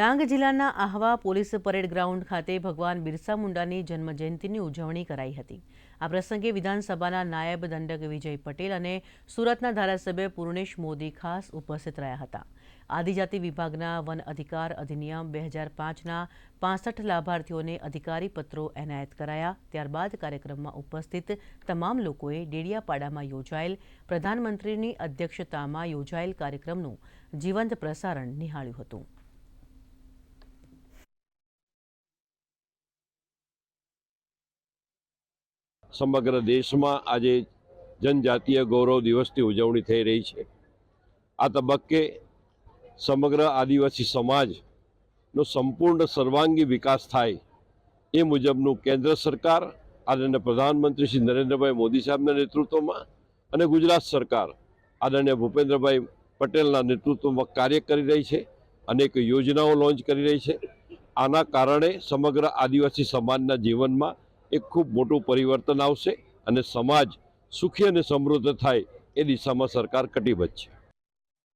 ડાંગ જિલ્લાના Ahwa police parade ground ખાતે ભગવાન બિરસા મુંડાની જન્મજયંતિની ઉજવણી કરાઈ હતી. આ પ્રસંગે વિધાનસભાના નાયબ દંડક વિજય પટેલ અને સુરતના ધારાસભ્ય પૂર્ણેશ મોદી ખાસ ઉપસ્થિત રહ્યા હતા. આદિજાતિ વિભાગના વન અધિકાર અધિનિયમ બે હજાર પાંચના પાસઠ લાભાર્થીઓને અધિકારી પત્રો એનાયત કરાયા. ત્યારબાદ કાર્યક્રમમાં ઉપસ્થિત તમામ લોકોએ ડેડિયાપાડામાં યોજાયેલ પ્રધાનમંત્રીની અધ્યક્ષતામાં યોજાયેલ કાર્યક્રમનું જીવંત પ્રસારણ નિહાળ્યું હતું. સમગ્ર દેશમાં આજે જનજાતીય ગૌરવ દિવસની ઉજવણી થઈ રહી છે. આ તબક્કે સમગ્ર આદિવાસી સમાજનો સંપૂર્ણ સર્વાંગી વિકાસ થાય એ મુજબનું કેન્દ્ર સરકાર આદરણીય પ્રધાનમંત્રી શ્રી નરેન્દ્રભાઈ મોદી સાહેબના નેતૃત્વમાં અને ગુજરાત સરકાર આદરણીય ભૂપેન્દ્રભાઈ પટેલના નેતૃત્વમાં કાર્ય કરી રહી છે, અનેક યોજનાઓ લોન્ચ કરી રહી છે. આના કારણે સમગ્ર આદિવાસી સમાજના જીવનમાં એક ખૂબ મોટું પરિવર્તન આવશે અને સમાજ સુખી અને સમૃદ્ધ થાય એ દિશામાં સરકાર કટિબદ્ધ છે.